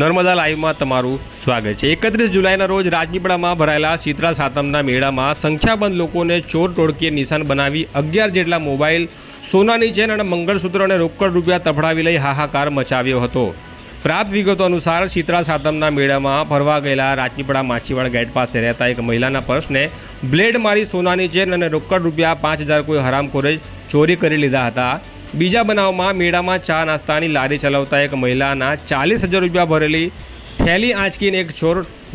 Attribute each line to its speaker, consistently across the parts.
Speaker 1: નર્મદા લાઈવમાં તમારું સ્વાગત છે. એકત્રીસ જુલાઈના રોજ રાજપીપળામાં ભરાયેલા શીતળા સાતમના મેળામાં સંખ્યાબંધ લોકોને ચોર ટોળકીએ નિશાન બનાવી અગિયાર જેટલા મોબાઈલ, સોનાની ચેન અને મંગળસૂત્ર અને રોકડ રૂપિયા તફડાવી લઈ હાહાકાર મચાવ્યો હતો. પ્રાપ્ત વિગતો અનુસાર શીતળા સાતમના મેળામાં ફરવા ગયેલા રાજપીપળા માછીવાડ ગેટ પાસે રહેતા એક મહિલાના પર્સને બ્લેડ મારી સોનાની ચેન અને રોકડ રૂપિયા પાંચ હજાર કોઈ હરામખોરે ચોરી કરી લીધા હતા. બીજા બનાવમાં મેળામાં ચા નાસ્તાની લારી ચલાવતા એક મહિલાના ચાલીસ હજાર રૂપિયા ભરેલી થેલી આંચકીને એક ચોર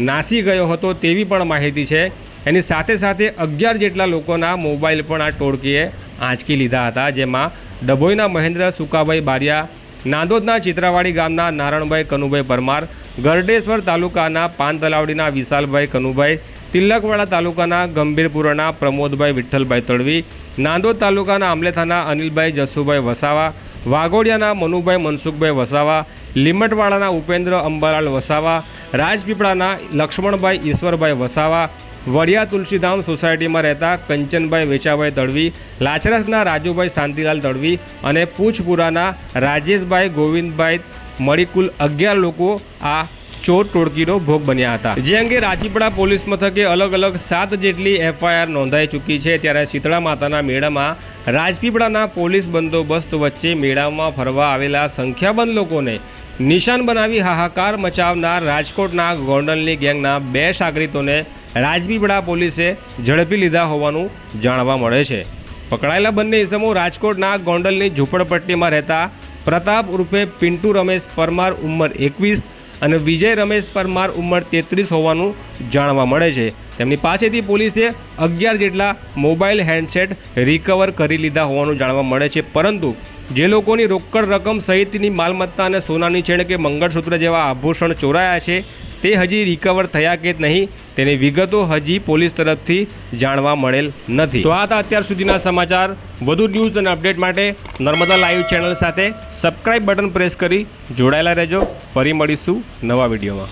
Speaker 1: નાસી ગયો હતો તેવી પણ માહિતી છે. એની સાથે સાથે અગિયાર જેટલા લોકોના મોબાઈલ પણ આ ટોળકીએ આંચકી લીધા હતા, જેમાં ડભોઈના મહેન્દ્ર, સુકાભાઈ બારિયા, નાંદોદના ચિત્રાવાડી ગામના નારણભાઈ કનુભાઈ પરમાર, ગરડેશ્વર તાલુકાના પાન તલાવડીના વિશાલભાઈ કનુભાઈ તિલકવાડા તાલુકાના ગંભીરપુરાના પ્રમોદભાઈ વિઠ્ઠલભાઈ તળવી, નાંદોદ તાલુકાના આમલેથાના અનિલભાઈ જસુભાઈ વસાવા, વાઘોડિયાના મનુભાઈ મનસુખભાઈ વસાવા, લીમટવાડાના ઉપેન્દ્ર અંબાલાલ વસાવા, રાજપીપળાના લક્ષ્મણભાઈ ઈશ્વરભાઈ વસાવા, વડિયા તુલસીધામ સોસાયટીમાં રહેતા કંચનભાઈ વેચાભાઈ તડવી લાચરસના રાજુભાઈ શાંતિલાલ તડવી અને પૂછપુરાના રાજેશભાઈ ગોવિંદભાઈ મળી કુલ અગિયાર લોકો આ ચોર ટોળકીનો ભોગ બન્યા હતા. જે અંગે રાજીપડા પોલીસ મથકે અલગ અલગ સાત જેટલી એફઆઈઆર નોંધાઈ ચૂકી છે. ત્યારે શીતળા માતાના મેળામાં રાજપીપળાના પોલીસ બંદોબસ્ત વચ્ચે મેળામાં ફરવા આવેલા સંખ્યાબંધ લોકોને નિશાન બનાવી હાહાકાર મચાવનાર રાજકોટના ગોંડલની ગેંગના બે સાગરીતોને રાજપીપળા પોલીસે ઝડપી લીધા હોવાનું જાણવા મળે છે. પકડાયેલા બંને ઇસમો રાજકોટના ગોંડલની ઝૂંપડપટ્ટીમાં રહેતા પ્રતાપ ઉર્ફે પિન્ટુ રમેશ પરમાર ઉંમર એકવીસ અને વિજય રમેશ પરમાર ઉંમર તેત્રીસ હોવાનું જાણવા મળે છે. તેમની પાસેથી પોલીસે અગિયાર જેટલા મોબાઈલ હેન્ડસેટ રિકવર કરી લીધા હોવાનું જાણવા મળે છે. પરંતુ જે લોકોની રોકડ રકમ સહિતની માલમત્તા અને સોનાની ચેણ કે મંગળસૂત્ર જેવા આભૂષણ ચોરાયા છે તે હજી રિકવર થયા કે નહીં, તેની વિગતો હજી પોલીસ તરફથી જાણવા મળેલ નથી. તો આ હતા અત્યાર સુધીના સમાચાર. વધુ ન્યૂઝ અને અપડેટ માટે નર્મદા લાઈવ ચેનલ સાથે સબસ્ક્રાઇબ બટન પ્રેસ કરી જોડાયેલા રહેજો. ફરી મળીશું નવા વિડીયોમાં.